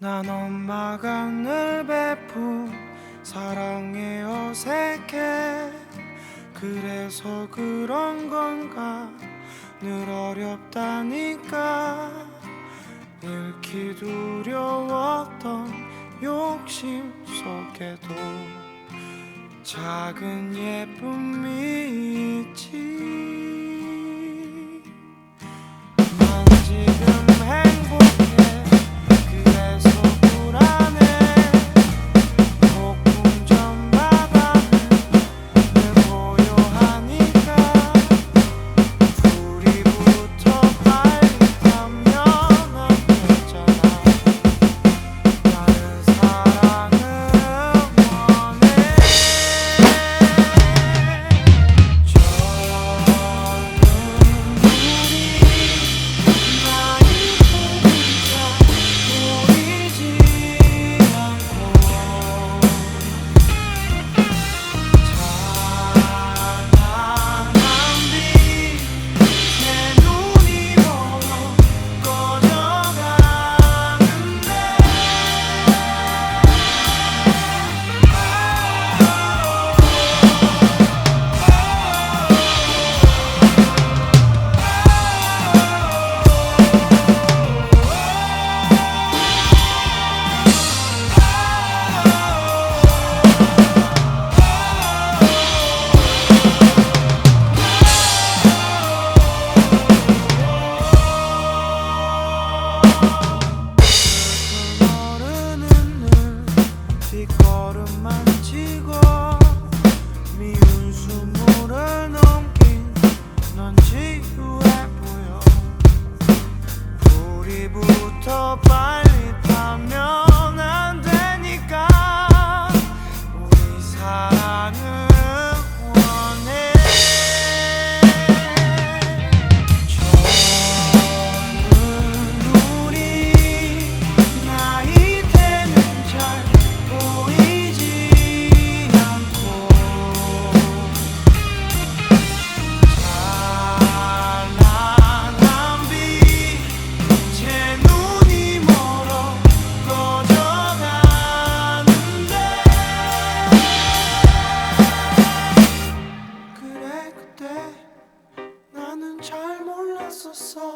난 엄마가 늘 베푼 사랑에 어색해. 그래서 그런 건가? 늘 어렵다니까. 잃기 두려웠던 욕심 속에도 작은 예쁨이 higher só